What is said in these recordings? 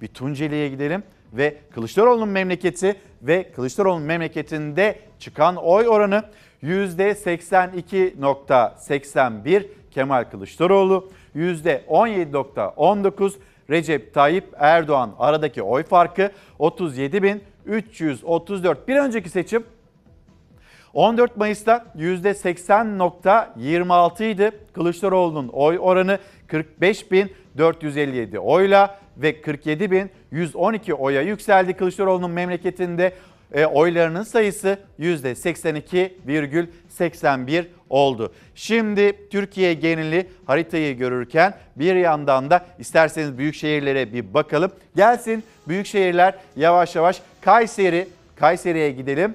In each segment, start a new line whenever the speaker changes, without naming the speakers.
bir Tunceli'ye gidelim ve Kılıçdaroğlu'nun memleketi ve Kılıçdaroğlu'nun memleketinde çıkan oy oranı %82.81 Kemal Kılıçdaroğlu, %17.19 Recep Tayyip Erdoğan aradaki oy farkı 37.334. Bir önceki seçim 14 Mayıs'ta %80.26 idi. Kılıçdaroğlu'nun oy oranı 45.457 oyla ve 47.112 oya yükseldi. Kılıçdaroğlu'nun memleketinde e, oylarının sayısı %82,81 oldu. Şimdi Türkiye geneli haritayı görürken bir yandan da isterseniz büyük şehirlere bir bakalım. Gelsin büyük şehirler yavaş yavaş Kayseri, Kayseri'ye gidelim.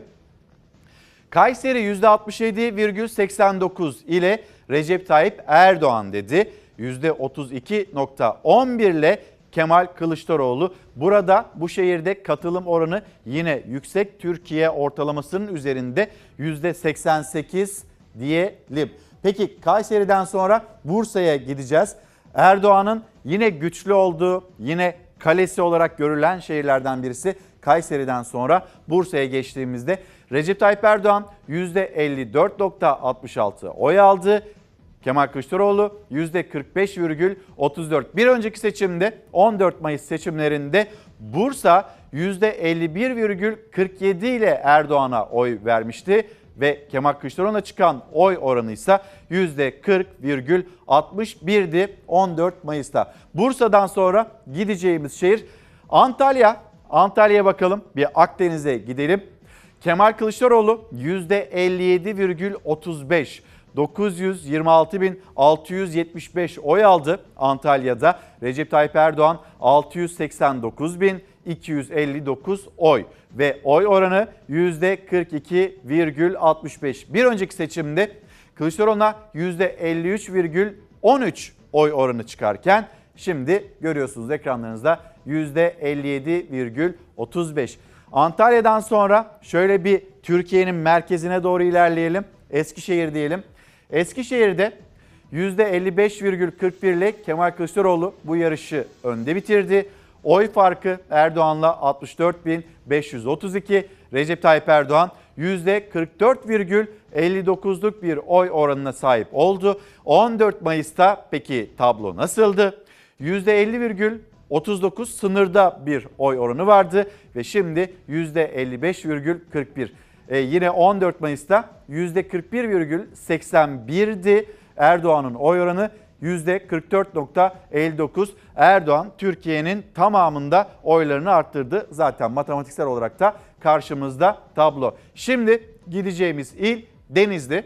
Kayseri %67,89 ile Recep Tayyip Erdoğan dedi. %32,11 ile Kemal Kılıçdaroğlu. Burada bu şehirde katılım oranı yine yüksek. Türkiye ortalamasının üzerinde %88 diyelim. Peki Kayseri'den sonra Bursa'ya gideceğiz. Erdoğan'ın yine güçlü olduğu, yine kalesi olarak görülen şehirlerden birisi Kayseri'den sonra Bursa'ya geçtiğimizde Recep Tayyip Erdoğan %54.66 oy aldı. Kemal Kılıçdaroğlu %45,34. Bir önceki seçimde 14 Mayıs seçimlerinde Bursa %51,47 ile Erdoğan'a oy vermişti ve Kemal Kılıçdaroğlu'na çıkan oy oranı ise %40,61'di 14 Mayıs'ta. Bursa'dan sonra gideceğimiz şehir Antalya. Antalya'ya bakalım bir Akdeniz'e gidelim. Kemal Kılıçdaroğlu %57,35 926.675 oy aldı Antalya'da. Recep Tayyip Erdoğan 689.259 oy ve oy oranı %42,65. Bir önceki seçimde Kılıçdaroğlu'na %53,13 oy oranı çıkarken şimdi görüyorsunuz ekranlarınızda %57,35. Antalya'dan sonra şöyle bir Türkiye'nin merkezine doğru ilerleyelim. Eskişehir diyelim. Eskişehir'de %55,41 ile Kemal Kılıçdaroğlu bu yarışı önde bitirdi. Oy farkı Erdoğan'la 64.532. Recep Tayyip Erdoğan %44,59'luk bir oy oranına sahip oldu. 14 Mayıs'ta peki tablo nasıldı? %50,39 sınırda bir oy oranı vardı ve şimdi %55,41. Ee, yine 14 Mayıs'ta %41,81'di Erdoğan'ın oy oranı. %44.59 Erdoğan Türkiye'nin tamamında oylarını arttırdı. Zaten matematiksel olarak da karşımızda tablo. Şimdi gideceğimiz il Denizli.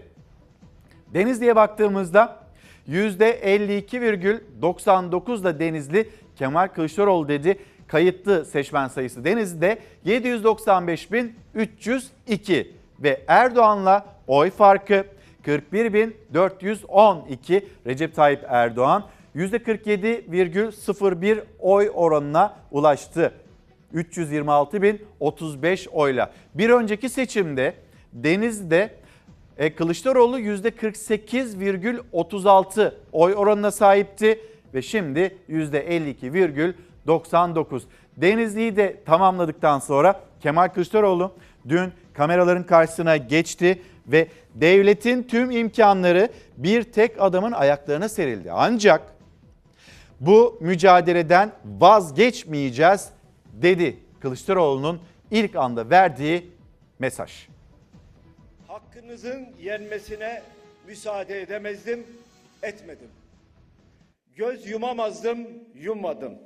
Denizli'ye baktığımızda %52,99 da Denizli Kemal Kılıçdaroğlu dedi kayıtlı seçmen sayısı Denizli'de 795.302 ve Erdoğan'la oy farkı 41.412 Recep Tayyip Erdoğan %47,01 oy oranına ulaştı. 326.035 oyla. Bir önceki seçimde Denizli'de e, Kılıçdaroğlu %48,36 oy oranına sahipti ve şimdi %52,99. Denizli'yi de tamamladıktan sonra Kemal Kılıçdaroğlu dün kameraların karşısına geçti ve devletin tüm imkanları bir tek adamın ayaklarına serildi. Ancak bu mücadeleden vazgeçmeyeceğiz dedi Kılıçdaroğlu'nun ilk anda verdiği mesaj.
Hakkınızın yenmesine müsaade edemezdim, etmedim. Göz yumamazdım, yummadım.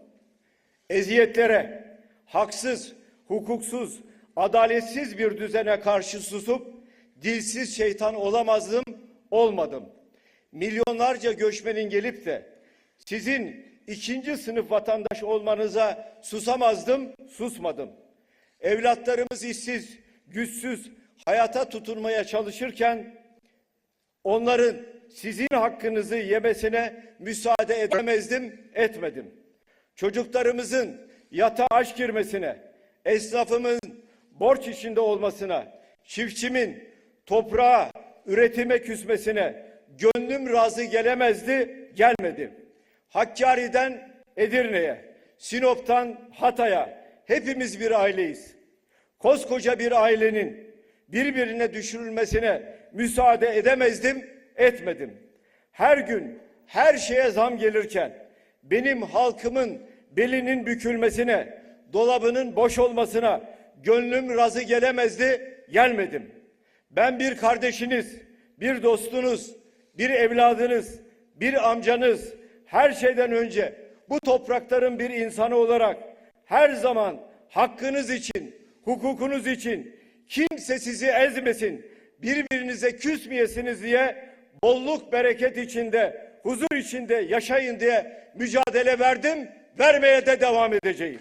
Eziyetlere, haksız, hukuksuz, adaletsiz bir düzene karşı susup dilsiz şeytan olamazdım, olmadım. Milyonlarca göçmenin gelip de sizin ikinci sınıf vatandaş olmanıza susamazdım, susmadım. Evlatlarımız işsiz, güçsüz, hayata tutunmaya çalışırken onların sizin hakkınızı yemesine müsaade edemezdim, etmedim. Çocuklarımızın yatağa aç girmesine, esnafımın borç içinde olmasına, çiftçimin toprağa, üretime küsmesine gönlüm razı gelemezdi, gelmedi. Hakkari'den Edirne'ye, Sinop'tan Hatay'a hepimiz bir aileyiz. Koskoca bir ailenin birbirine düşürülmesine müsaade edemezdim, etmedim. Her gün her şeye zam gelirken benim halkımın belinin bükülmesine, dolabının boş olmasına gönlüm razı gelemezdi, gelmedim. Ben bir kardeşiniz, bir dostunuz, bir evladınız, bir amcanız, her şeyden önce bu toprakların bir insanı olarak her zaman hakkınız için, hukukunuz için kimse sizi ezmesin, birbirinize küsmeyesiniz diye bolluk bereket içinde, huzur içinde yaşayın diye mücadele verdim, vermeye de devam edeceğim.